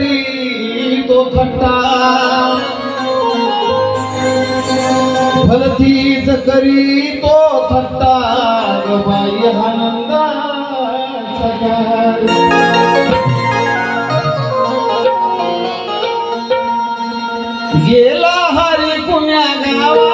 तरी तो खट्टा. भलतीच करी तो थट्टा ग बाई आनंदाचा गेला हरी पुण्या गावा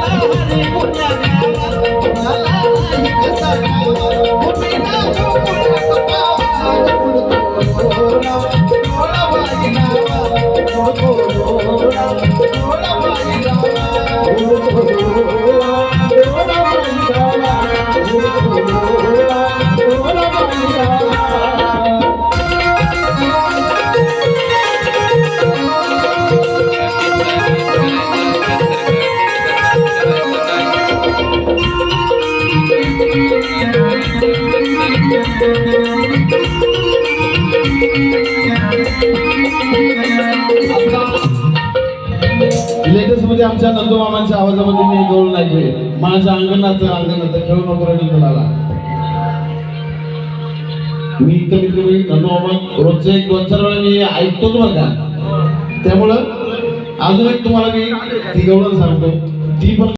Hare Oh, मध्ये आमच्या नंदुमामांच्या आवाजामध्ये मी गौरव ऐकले माझ्या अंगणात अंगणात खेळून नको आला मी कमीत कमी नंदुमामा रोजचे एक दोन चार वेळा मी ऐकतोच बरं का त्यामुळं अजून एक तुम्हाला मी ती गौरव सांगतो. ती पण